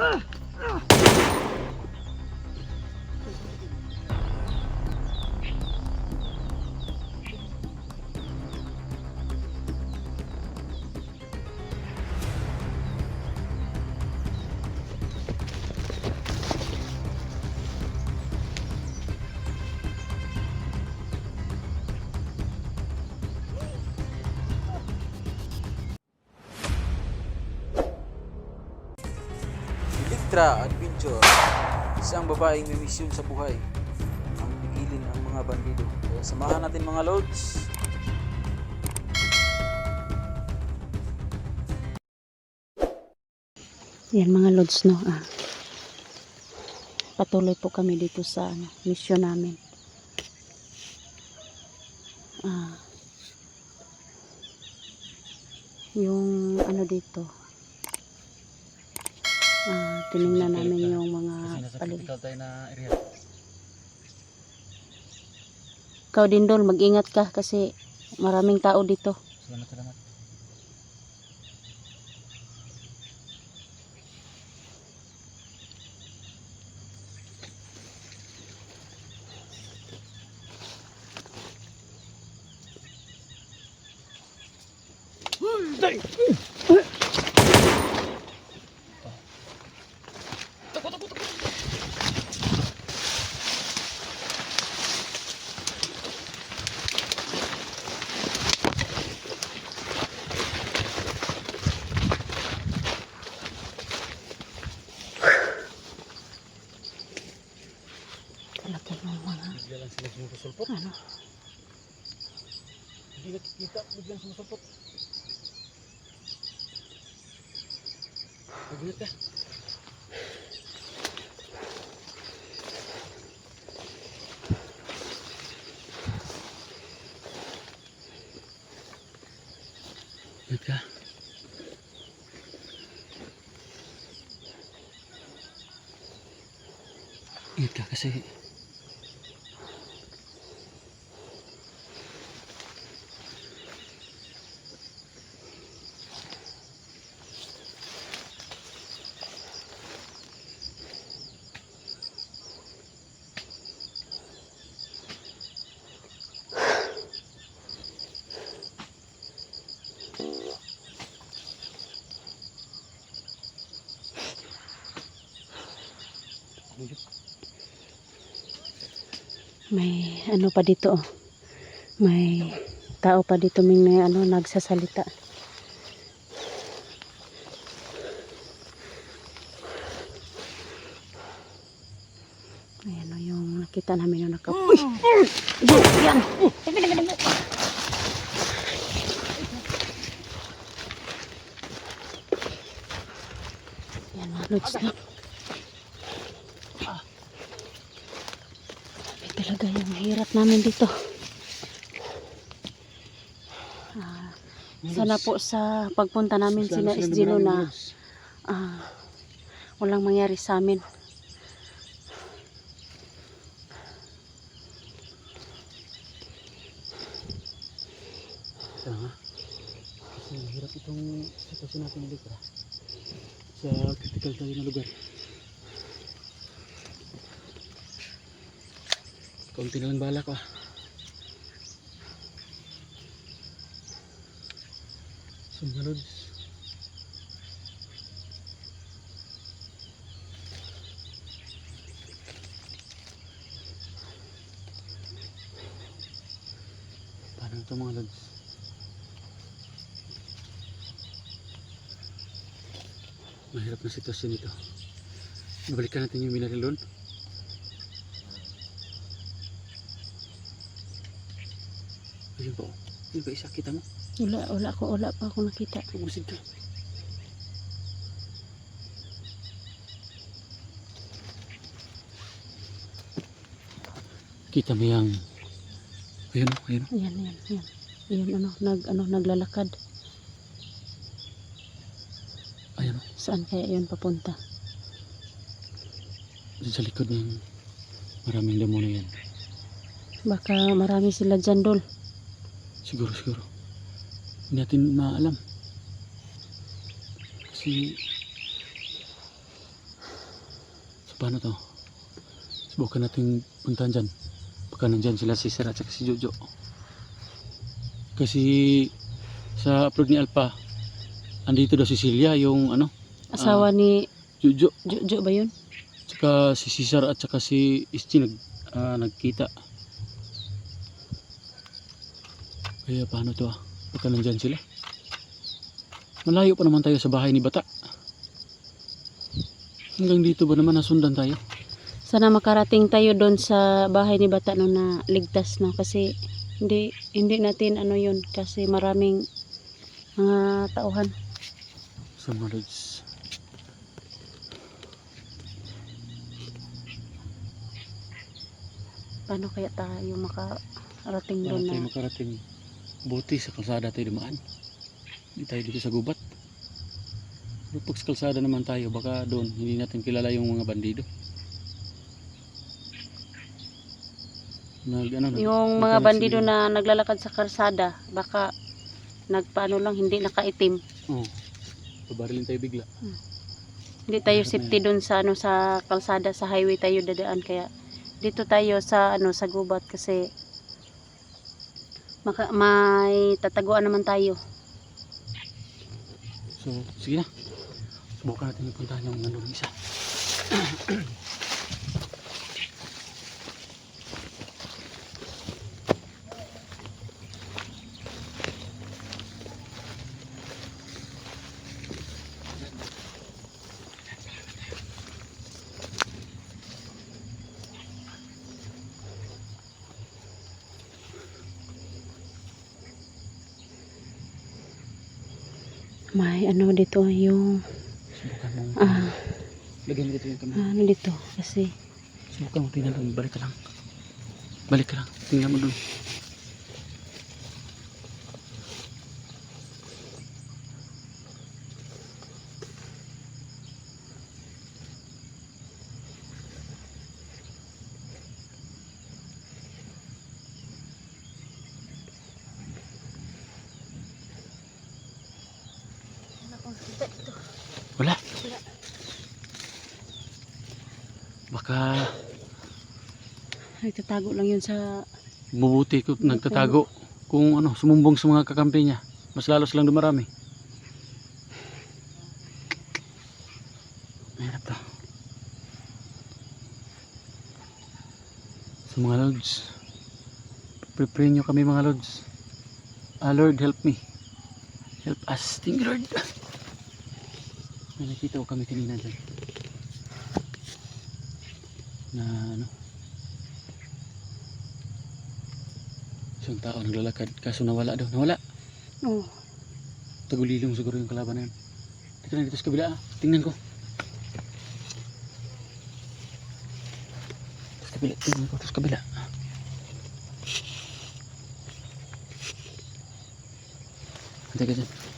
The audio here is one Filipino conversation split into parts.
Ugh. Electra Adventure Isang babaeng may misyon sa buhay Ang pigilin ang mga bandido Kaya samahan natin mga lords Yan mga lods no. Ah. Patuloy po kami dito sa ano, mission namin. Ah. Yung ano dito. Ah, tiningnan namin yung mga paligid. Ikaw din dol, mag-ingat ka kasi maraming tao dito. Salamat salamat sumusulpot ano. Hindi nakikita Biglang sumusulpot Magulat ka. Magulat ka? Ingat ka kasi May ano pa dito oh. May tao pa dito may may ano nagsasalita. Ayan o yung nakita namin yung naka... Uy! Yan! Yan mga lods na. Grabe talaga yung hirap namin dito. Ah, sana po sa pagpunta namin sina Isdino na ah, walang mangyari sa amin. Sana nga. Kasi mahirap itong sitwasyon natin ulit ah. Sa critical tayo na lugar. Kaunti na lang balak ah. Lods. Paano ito mga lods? Mahirap na sitwasyon ito. Balikan natin yung minarilon. Ayun pa oh. Ayun pa isa kita mo. Wala, wala ko, wala pa ako nakita. Tumusin ka. Kita mo yung Ayun ayun. Ayan, ayan, ayan. Ayan, ano, nag, ano, naglalakad. Ayun. Saan kaya yun papunta? Sa likod ng maraming damo na yan. Baka marami sila dyan, Dol. Siguro, siguro. Hindi natin maalam. Kasi paano to? Subukan natin puntahan dyan. Baka nandyan sila si Sir at si Jojo. Kasi sa upload ni Alpa, andito daw si Celia, yung ano, Asawa ni Jojo. Jojo ba yun? Tsaka si Cesar at saka si Isti nag, ah, nagkita. Kaya paano to ah? Baka nandyan sila. Malayo pa naman tayo sa bahay ni Bata. Hanggang dito ba naman nasundan tayo? Sana makarating tayo doon sa bahay ni Bata no na ligtas no kasi hindi hindi natin ano yun kasi maraming mga tauhan. Sa lods. Paano kaya tayo makarating doon tayo na makarating buti sa kalsada tayo dumaan. Hindi tayo dito sa gubat. Pero pag sa kalsada naman tayo, baka doon hindi natin kilala yung mga bandido. Nag, ano, yung mga bandido sila- na naglalakad sa karsada baka nagpaano lang hindi nakaitim. Oo. Pabarilin tayo bigla. Hindi tayo na safety doon sa ano sa kalsada sa highway tayo dadaan kaya dito tayo sa ano sa gubat kasi maka, may tataguan naman tayo. So, sige na. Subukan natin puntahan yung nandun isa. May ano dito yung Subukan mo. ah, Lagyan mo dito yung kamay. ano dito kasi Subukan mo tingnan doon. Balik ka lang. Balik ka lang. Tingnan mo doon. Wala. Baka nagtatago lang yun sa Mabuti ko nagtatago kung ano, sumumbong sa mga kakampi niya. Mas lalo silang dumarami. Mahirap to. So mga lords, prepare nyo kami mga lords. Ah Lord, help me. Help us, Ting Lord. May nakita ko kami kanina dyan. Na ano, isang tao naglalakad kaso nawala daw nawala oh, tagulilong siguro yung kalaban na yun teka lang dito sa kabila ah. Tingnan ko sa kabila tingnan ko sa kabila Hantay ka dyan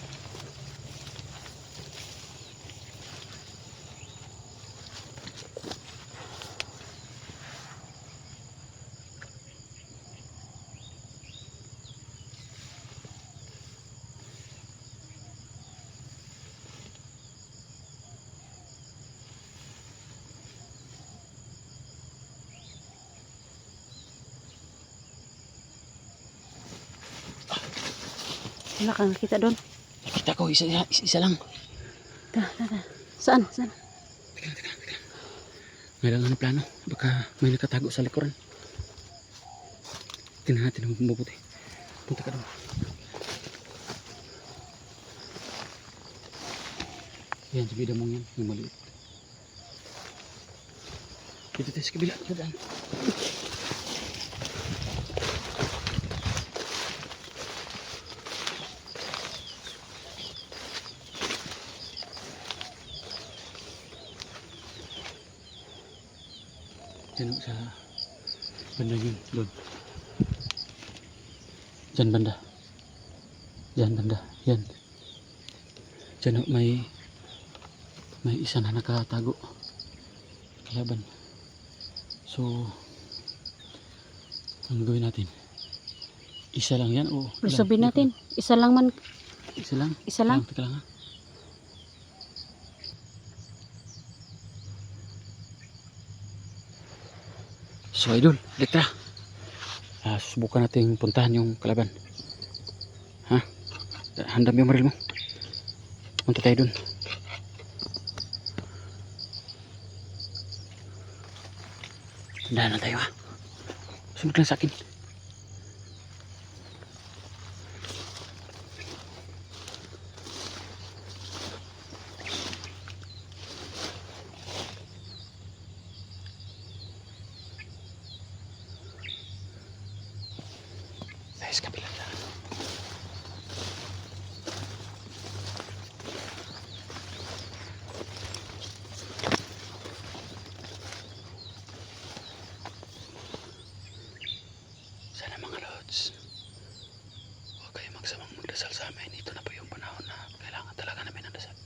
wala kang nakita doon. nakita ko isa, isa, isa lang Ta, ta, ta. Saan? Saan? Ngayon ano plano? Baka may nakatago sa likuran. Tingnan natin ang mabuti. Punta ka doon. Yan, sa bida mong yan. Yung maliit. Dito tayo sa kabila. Dadaan. Diyan o, sa banda yun. Doon. Diyan banda. Diyan banda. Yan. Diyan o, may may isa na nakatago. Kalaban. So, ang gawin natin? Isa lang yan o? ilan? Lusubin natin. Isa lang man. Isa lang? Isa lang. Teka lang ha. So idol, Elektra. Ah, subukan natin puntahan yung kalaban. Ha? Handam yung maril mo. Punta tayo dun. Tandaan na tayo ha. Sunod lang sa akin. Tayo sa kabilang daan. Sana mga lods, huwag kayo magsamang magdasal sa amin. Ito na po yung panahon na kailangan talaga namin ng dasal.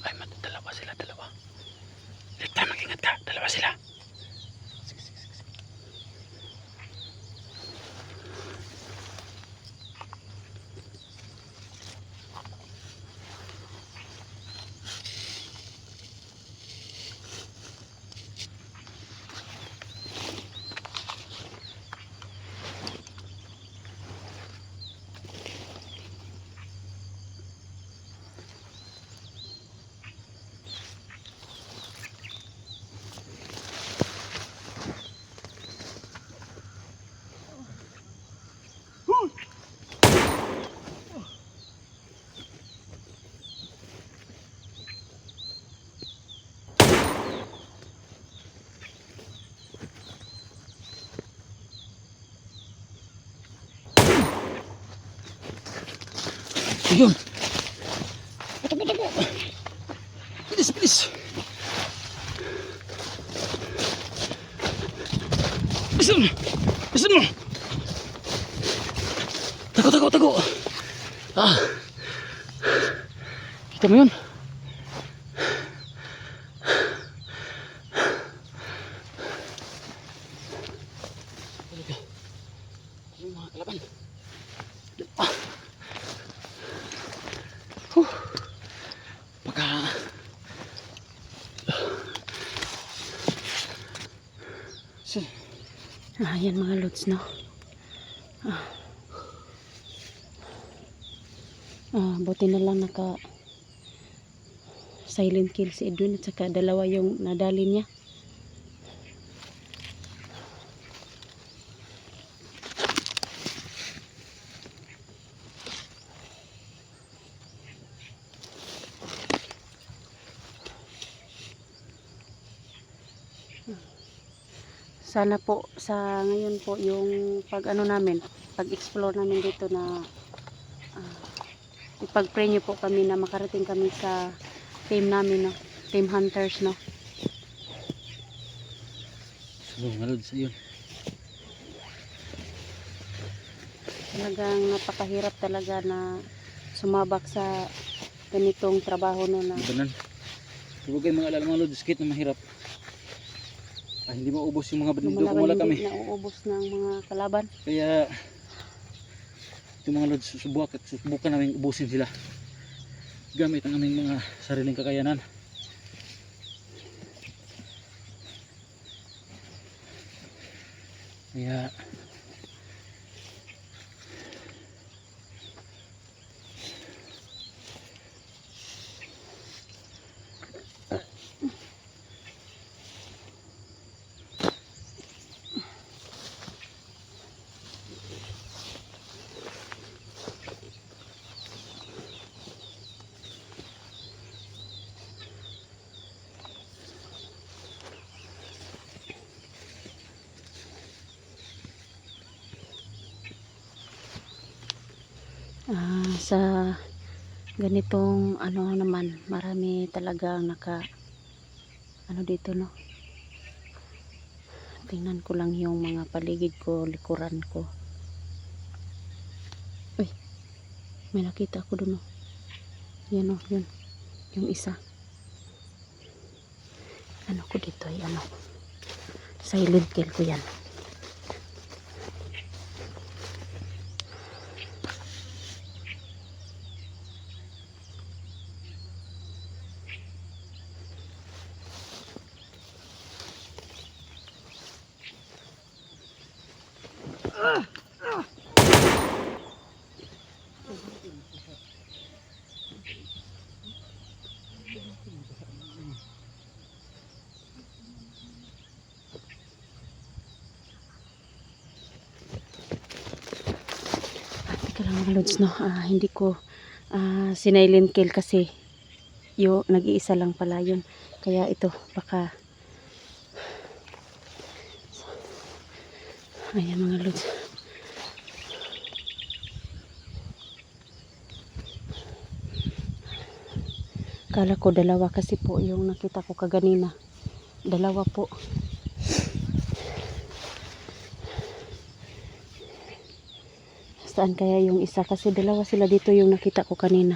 Ay, mat, dalawa sila, dalawa. Lekta, mag-ingat Bilisan mo! Bilisan mo! Tago, tago, tago! Ah! Kita mo yun? Talaga. Yung mga kalaban. Ah! Huh. Pagka... So, Ah, lods, no? Ah. Ah, buti na lang naka silent kill si Edwin at saka dalawa yung nadali niya. Sana po sa ngayon po yung pag ano namin pag explore namin dito na uh, ipag-pray niyo po kami na makarating kami sa team namin no team hunters no so mga lods, ayun. talagang napakahirap talaga na sumabak sa ganitong trabaho no na. Huwag kayong mga alala mga lods, kahit na mahirap. Ah, hindi maubos yung mga bandido kung wala kami. hindi nauubos ng mga kalaban Kaya yung mga lods susubukan, susubukan namin ubusin sila gamit ang aming mga sariling kakayanan. Kaya Ah, sa ganitong ano naman, marami talagang naka ano dito no. Tingnan ko lang yung mga paligid ko, likuran ko. Uy, may nakita ko doon no. Yan o, yun. Yung isa. Ano ko dito ay ano. Silent kill ko yan. Mga lods, no? Ah, hindi ko ah, sinilent kill kasi yo nag-iisa lang pala yun. Kaya ito, baka Ayan mga lods. Kala ko dalawa kasi po yung nakita ko kaganina. Dalawa po. Saan kaya yung isa? Kasi dalawa sila dito yung nakita ko kanina.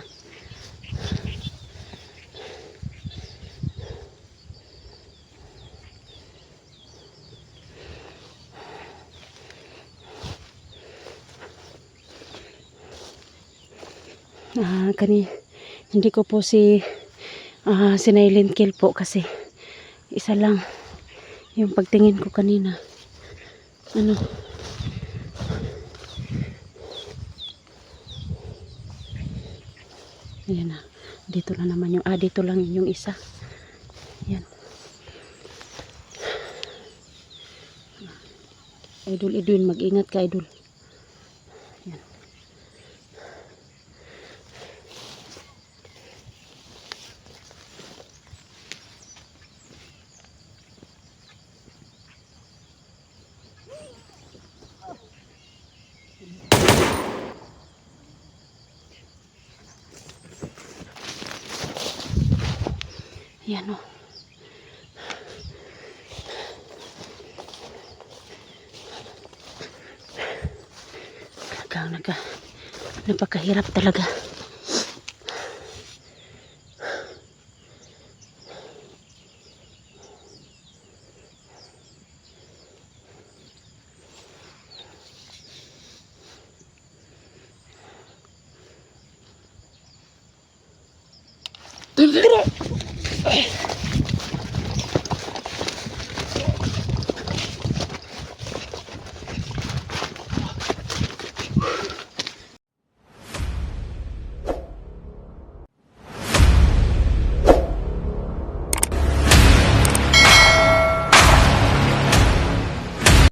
Ah, kani hindi ko po si ah, sinilent kill po kasi isa lang yung pagtingin ko kanina. Ano? Ayan na. Dito na naman yung, ah, dito lang yung isa. Ayan. Idol Edwin, mag-ingat ka, Idol. Ayan o. Talagang naga, napakahirap talaga. Dire! Okay.